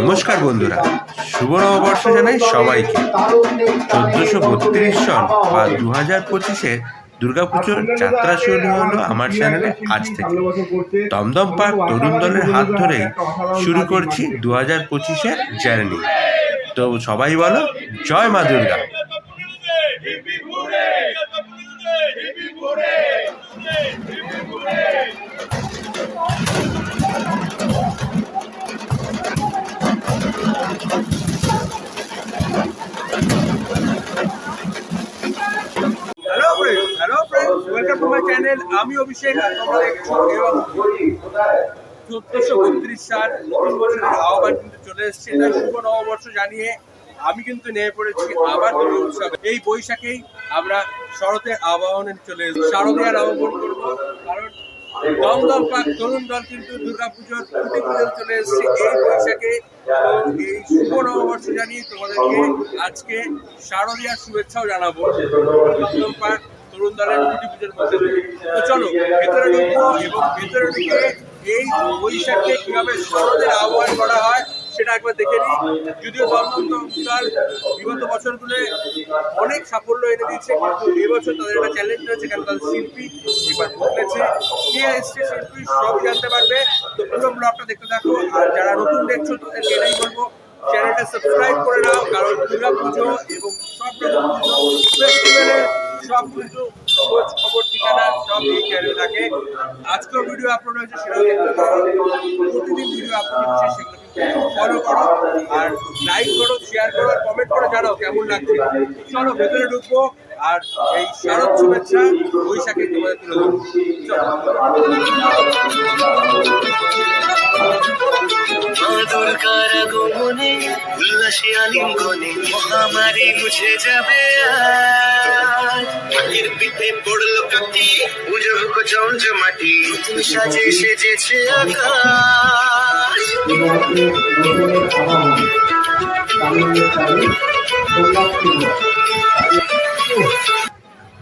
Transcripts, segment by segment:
নমস্কার বন্ধুরা। শুভ নববর্ষ জানাই সবাইকে। চোদ্দশো বত্রিশ সন বা দু হাজার পঁচিশে দুর্গাপুজোর যাত্রা শুরু হলো আমার চ্যানেলে আজ থেকে। দমদম পার্ক তরুণ দলের হাত ধরেই শুরু করছি দু হাজার পঁচিশের জার্নি। তো সবাই বলো, জয় মা দুর্গা। আমি অভিষেক এবং চোদ্দশো বত্রিশ সাল নতুন বছরের আহ্বান কিন্তু চলে এসেছে। তাই শুভ নববর্ষ জানিয়ে আমি কিন্তু নেমে পড়েছি আবার দুর্গা উৎসবে। এই বৈশাখেই আমরা শরতের আবাহনে চলে এসেছি। শারদীয়ার আহ্বান করব, কারণ দমদম পাক তরুণ দল কিন্তু দুর্গাপুজোর ছুটি পুজো চলে এসেছে। এই বৈশাখে এই শুভ নববর্ষ জানিয়ে তোমাদেরকে আজকে শারদীয়ার শুভেচ্ছাও জানাব। দমদম পাক তরুণ দলের ছুটি পুজোর মধ্যে তো চলো, ভেতরে ঢুকবো এবং ভেতরে ঢুকে এই বৈশাখে কীভাবে শরতের আহ্বান করা হয় সেটা একবার দেখে নিই। যদিও দমদম দল বিগত বছরগুলো অনেক সাফল্য এনে দিয়েছে, কিন্তু এবছর তাদের একটা চ্যালেঞ্জ রয়েছে, কারণ তাদের শিল্পী এবার বদলেছে। কে এসছে শিল্পী সব জানতে পারবে। তো পুরো ব্লগটা দেখতে থাকো, আর যারা নতুন দেখছ তাদেরকে এটাই বলব চ্যানেলটা সাবস্ক্রাইব করে নাও, কারণ দুর্গা পুজো এবং সব রকম পুজো ফেস্টিভ্যালের সব কিন্তু খোঁজ খবর ঠিকানা সব এই চ্যানেলে থাকে। আজকেও ভিডিও আপলোড হয়েছে, সেটাও দেখতে পারো। প্রতিদিন ভিডিও আপলোড হচ্ছে, সেগুলো ফলো করো আর লাইক করো শেয়ার করো, আর কমেন্ট করে, জানাও কেমন লাগছে। চলো, ভেতরে ঢুকবো। আর এই শারদ শুভেচ্ছা বৈশাখে তোমাদের তুলে উল্লাসে আলিঙ্গনে মহামারী মুছে যাবে। মাটির পিঠে পড়ল কাটি পুজো হোক জমজমাটি নতুন সাজে সেজেছে আকাশ।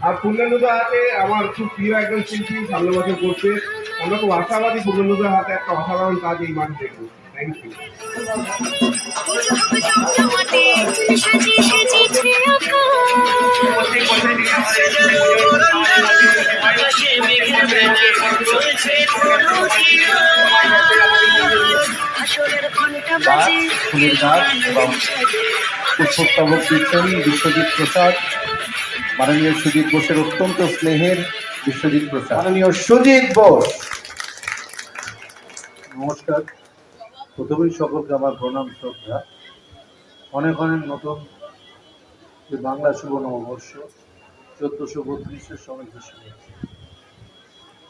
আর পূর্ণানুদা হাতে আমার খুব প্রিয় একজন শিল্পী, সামনে বছর করছে। আমরা খুব আশাবাদী পূর্ণানুদার হাতে একটা অসাধারণ কাজ এই মাঠ দেখব। থ্যাংক ইউ ঘণ্টা বাজে ফুলের এবং পুষ্পস্তবক দিচ্ছেন বিশ্বজিৎ প্রসাদ। মাননীয় সুজিত বোসের অত্যন্ত স্নেহের বিশ্বজিৎ প্রসাদ। মাননীয় সুজিত বোস। নমস্কার। প্রথমেই সকলকে আমার প্রণাম শ্রদ্ধা। অনেক অনেক নতুন যে বাংলা শুভ নববর্ষ চোদ্দশো বত্রিশের সবাইকে শুনেছি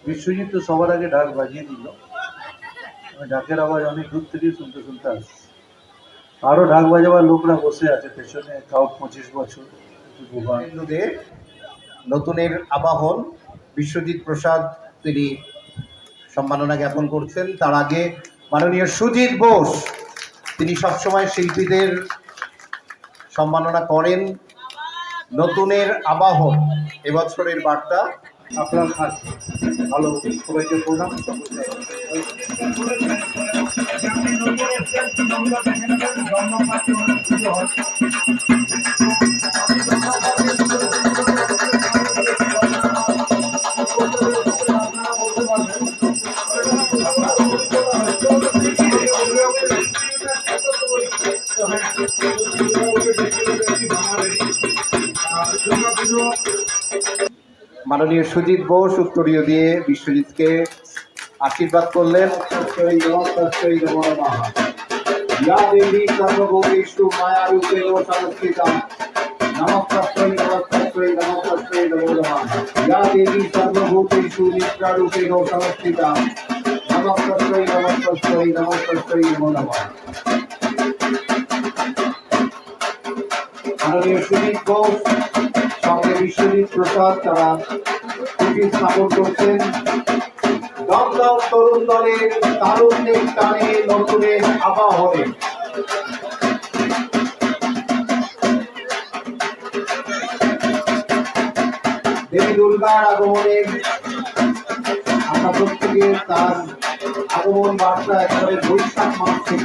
বিশ্বজিৎ তো সবার আগে ঢাক বাজিয়ে দিল। আমি ঢাকের আওয়াজ অনেক দূর থেকে শুনতে শুনতে আসছি। আরও ঢাক বাজাবার লোকরা বসে আছে, পেছনে তাও পঁচিশ বছর নতুনের আবাহন বিশ্বজিৎ প্রসাদ, তিনি সম্মাননা জ্ঞাপন করছেন। তার আগে মাননীয় সুজিত বোস, তিনি সবসময় শিল্পীদের সম্মাননা করেন। নতুনের আবাহন, এবছরের বার্তা আপনার হাত ভালো সবাইকে প্রণাম সকলকে মাননীয় সুজিত বোস উত্তরীয় দিয়ে বিশ্বজিৎকে আশীর্বাদ করলেন। দেবী মায়া দেবী সুজিত বোস সঙ্গে বিশ্বজিৎ প্রসাদ তারা ভিত্তি স্থাপন করছেন। দমদম তরুণ দলের তারুণ্যের টানে নতুনের আবাহনে। দেবী দুর্গার আগমনে আমরা প্রত্যেকে তার আগমন বার্তা একেবারে বৈশাখ মাসে।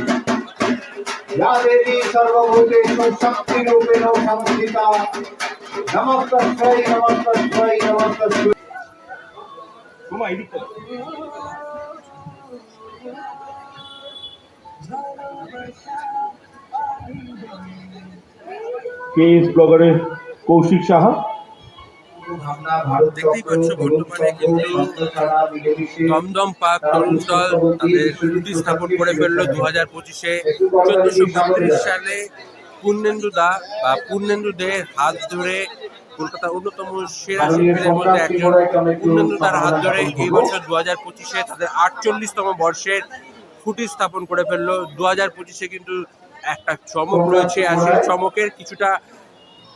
যা দেবী সর্বভূতে সুশক্তি রূপে নমস্কার নমস্কার নমস্কার ব্লগারের কৌশিক সাহা দেখতেই পাচ্ছ বর্তমানে কিন্তু দমদম তরুণ দল তাদের করে ফেলল দু হাজার পঁচিশে। চোদ্দশো সালে পূর্ণেন্দু দা বা পূর্ণেন্দু দে হাত ধরে কলকাতার অন্যতম সেরা শিল্পীদের মধ্যে একজন। পূর্ণেন্দু দার হাত ধরে এই বছর দু হাজার পঁচিশে তাদের আটচল্লিশতম বর্ষের খুঁটি স্থাপন করে ফেলল। দু হাজার পঁচিশে কিন্তু একটা চমক রয়েছে আর সেই চমকের কিছুটা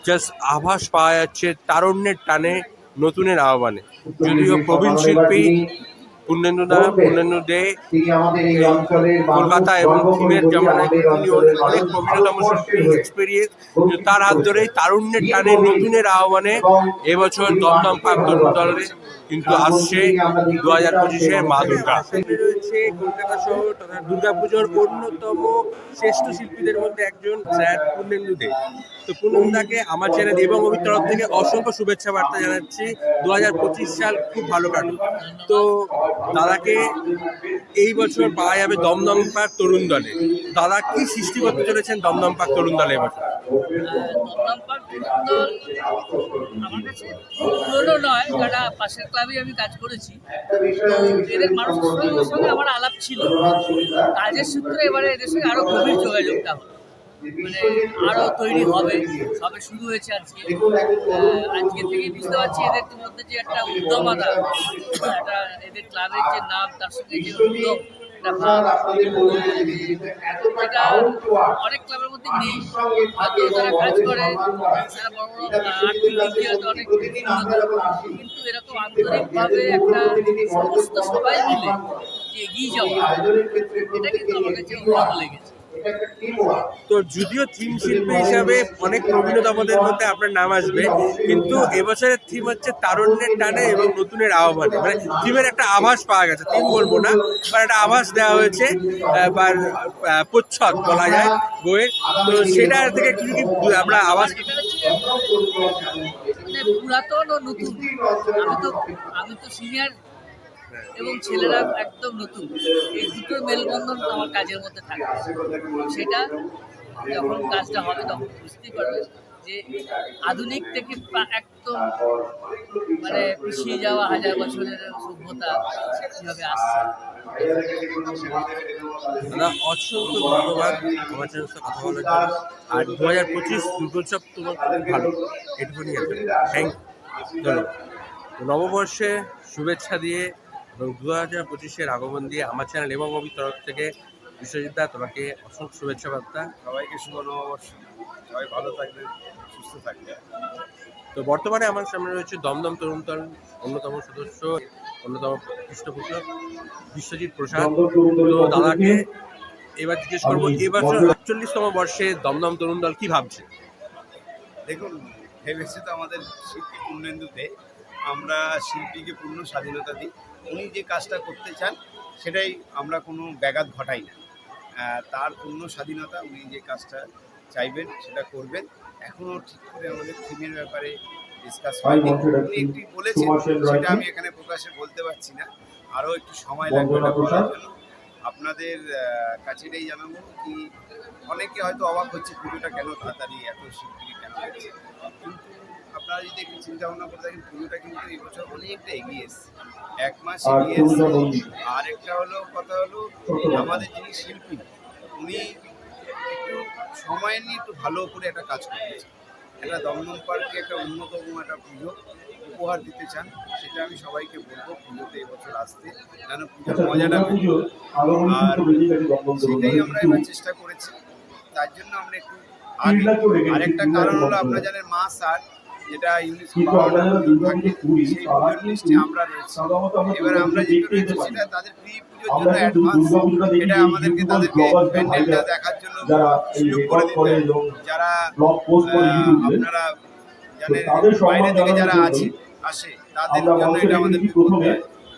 জাস্ট আভাস পাওয়া যাচ্ছে তারণ্যের টানে নতুনের আহ্বানে। যদিও প্রবীণ শিল্পী পূর্ণেন্দু দা পূর্ণেন্দু দে কলকাতা এবং থিমের তিনি অনেক শিল্পী এক্সপিরিয়েন্স তার হাত ধরেই তারুণ্যের টানে নতুনের আহ্বানে এবছর দমদম পাক দলে কিন্তু আসছে দু হাজার পঁচিশে মা দুর্গা। রয়েছে কলকাতা শহর তথা দুর্গাপুজোর অন্যতম শ্রেষ্ঠ শিল্পীদের মধ্যে একজন স্যার পূর্ণেন্দু দে। তো পূর্ণেন্দুদাকে আমার চ্যানেল এবং অভির তরফ থেকে অসংখ্য শুভেচ্ছা বার্তা জানাচ্ছি। দু হাজার পঁচিশ সাল খুব ভালো কাটুক। তো দাদাকে এই বছর পাওয়া যাবে দমদম পার্ক তরুণ দলে। দাদা কি সৃষ্টি করতে চলেছেন দমদম পার্ক তরুণ দলে এবছর আমার কাছে পুরনো নয়, কারণ পাশের ক্লাবে আমি কাজ করেছি। এদের মানুষের সঙ্গে আমার আলাপ ছিল। কাজের সূত্রে এবারে এদের সঙ্গে আরও গভীর যোগাযোগটা হলো। মানে আরও তৈরি হবে। সবে শুরু হয়েছে আজকে। আজকে থেকে বুঝতে পারছি এদের মধ্যে যে একটা উদ্যমতা, একটা এদের ক্লাবের যে নাম, তার সঙ্গে যে উদ্যম, এটা অনেক ক্লাবের মধ্যে নেই। হয়তো যারা কাজ করে তারা কিন্তু এরকম আন্তরিকভাবে একটা সমস্ত সবাই মিলে যে এগিয়ে যাওয়া, এটা কিন্তু আমার কাছে অন্যরকম লেগেছে। তো যদিও থিম শিল্পী হিসাবে অনেক প্রবীণতমদের মধ্যে আপনার নাম আসবে, কিন্তু এবছরের থিম হচ্ছে তারুণ্যের টানে এবং নতুনের আহ্বানে। মানে থিমের একটা আভাস পাওয়া গেছে থিম বলব না বা একটা আভাস দেওয়া হয়েছে বা প্রচ্ছদ বলা যায় বইয়ের। তো সেটা থেকে কি কি আমরা আভাস মানে পুরাতন ও নতুন। আমি তো আমি তো সিনিয়র এবং ছেলেরা একদম নতুন। এই দুটো মেলবন্ধন আমার কাজের মধ্যে থাকে। সেটা যখন কাজটা হবে তখন বুঝতেই পারবে যে আধুনিক থেকে একদম মানে পিছিয়ে যাওয়া হাজার বছরের সভ্যতা কীভাবে আসছে। অসংখ্য ধন্যবাদ। আমার সাথে কথা বলার জন্য। আর দু হাজার পঁচিশ দুর্গোৎসব তোমার খুব ভালো। এটুকুনি আছে থ্যাংক ধন্যবাদ। নববর্ষে শুভেচ্ছা দিয়ে এবং দু হাজার পঁচিশের আগমন দিয়ে আমার চ্যানেল এবং অভির তরফ থেকে বিশ্বজিৎ দা তোমাকে অসংখ্য শুভেচ্ছা বার্তা। সবাইকে শুভ নববর্ষ। সবাই ভালো থাকবে সুস্থ থাকবে তো বর্তমানে আমার সামনে রয়েছে দমদম তরুণ দল অন্যতম সদস্য অন্যতম পৃষ্ঠপোষক বিশ্বজিৎ প্রসাদ। তো দাদাকে এবার জিজ্ঞেস করব এবছর আটচল্লিশতম বর্ষে দমদম তরুণ দল কি ভাবছে? দেখুন ভেবেছে তো আমাদের শিল্পী পূর্ণেন্দুতে আমরা শিল্পীকে পূর্ণ স্বাধীনতা দিই। উনি যে কাজটা করতে চান সেটাই আমরা কোনো ব্যাঘাত ঘটাই না। তার পূর্ণ স্বাধীনতা উনি যে কাজটা চাইবেন সেটা করবেন। এখনও ঠিক করে আমাদের থিমের ব্যাপারে ডিসকাস হয়নি। উনি একটি বলেছেন। সেটা আমি এখানে প্রকাশে বলতে পারছি না। আরও একটু সময় লাগবে ওটা বলার জন্য। আপনাদের কাছে এটাই জানাব কি অনেকে হয়তো অবাক হচ্ছে পুজোটা কেন তাড়াতাড়ি এত হচ্ছে কিন্তু আপনারা যদি একটু চিন্তা ভাবনা করে দেখেন পুজোটা কিন্তু এই বছর অনেকটা এগিয়ে এসছে। এক মাস এগিয়ে এসছে। আর একটা হলো কথা হলো আমাদের যিনি শিল্পী উনি একটু সময় নিয়ে একটু ভালো করে একটা কাজ করতেছেন একটা দমদম পার্কে একটা অন্যতম একটা পুজো উপহার দিতে চান সেটা আমি সবাইকে বলব পুজোতে এবছর আসতে যেন পুজোর আচ্ছা মজাটা আর সেটাই আমরা এবার চেষ্টা করেছি। তার জন্য আমরা একটু আরেকটা কারণ হলো আপনারা জানেন মাস আর যেটা ইউনেস্কো সেই পুজোর লিস্টে আমরা রয়েছি। এবার আমরা যেটা রয়েছে সেটা তাদের প্রি পুজোর জন্য অ্যাডভান্স এটা আমাদেরকে তাদেরকে প্যান্ডেলটা দেখার জন্য সুযোগ করে দিতে যারা ব্লগ পোস্ট করে আহ, ইউটিউবে আপনারা জানেন বাইরে থেকে যারা আছে আসে তাদের জন্য এটা আমাদের প্রথমে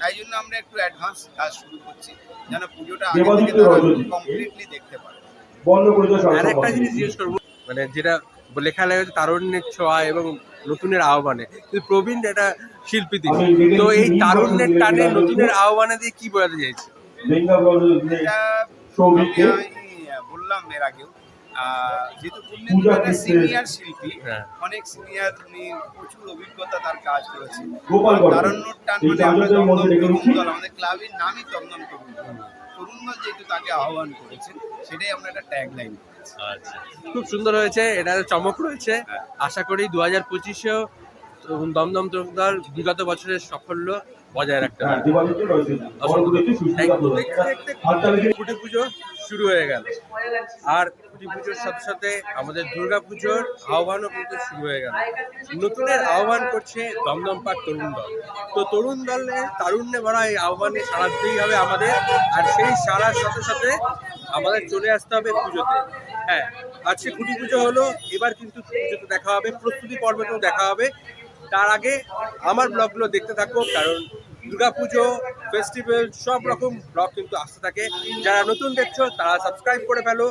তাই জন্য আমরা একটু অ্যাডভান্স কাজ শুরু করছি যেন পুজোটা আগে থেকে তারা কমপ্লিটলি দেখতে পারে। বন্ধ করে দাও আর একটা জিনিস জিজ্ঞেস করব মানে যেটা লেখা লেগেছে তারুণ্যের ছোঁয়া এবং নতুনের আহ্বানে। কিন্তু প্রবীণ এটা শিল্পী তিনি। তো এই তারুণ্যের টানে নতুনের আহ্বানে দিয়ে কি বোঝাতে চাইছে? বললাম এর আগেও। আহ, যেহেতু পূর্ণেন্দু সিনিয়র শিল্পী হ্যাঁ। অনেক সিনিয়র উনি প্রচুর অভিজ্ঞতা তার কাজ গোপালগড়। তারণ্যর টান মানে আমরা দমদম রেখে তরুণ দল। আমাদের ক্লাবের নামই দমদম তরুণ দল তরুণ দল যেহেতু তাকে আহ্বান করেছেন সেটাই আমরা একটা ট্যাগ লাইন আচ্ছা। খুব সুন্দর হয়েছে এটা চমক রয়েছে। আশা করি দু হাজার পঁচিশেও দমদম তরফদার বিগত বছরের সাফল্য বজায় রাখতে হ্যাঁ হবে। খুঁটি পুজো শুরু হয়ে গেল। আর কুটি পুজোর সাথে সাথে আমাদের দুর্গা পুজোর আহ্বানও কিন্তু শুরু হয়ে গেল। নতুনের আহ্বান করছে দমদম পাক তরুণ দল। তো তরুণ দলের তারুণ্যে ভরা এই আহ্বানে সাড়া দিতেই হবে আমাদের। আর সেই সাড়ার সাথে সাথে আমাদের চলে আসতে হবে পুজোতে। হ্যাঁ আজকে খুঁটি পুজো হলো এবার কিন্তু পুজোতে দেখা হবে। প্রস্তুতি পর্বতেও দেখা হবে। তার আগে আমার ব্লগগুলো দেখতে থাকো, কারণ দুর্গাপুজো ফেস্টিভ্যাল সব রকম ব্লগ কিন্তু আসতে থাকে। যারা নতুন দেখছ, তারা সাবস্ক্রাইব করে ফেলো,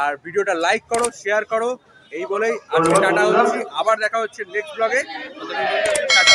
আর ভিডিওটা লাইক করো শেয়ার করো। এই বলেই আজকে টাটা হচ্ছি। আবার দেখা হচ্ছে নেক্সট ব্লগে টাটা।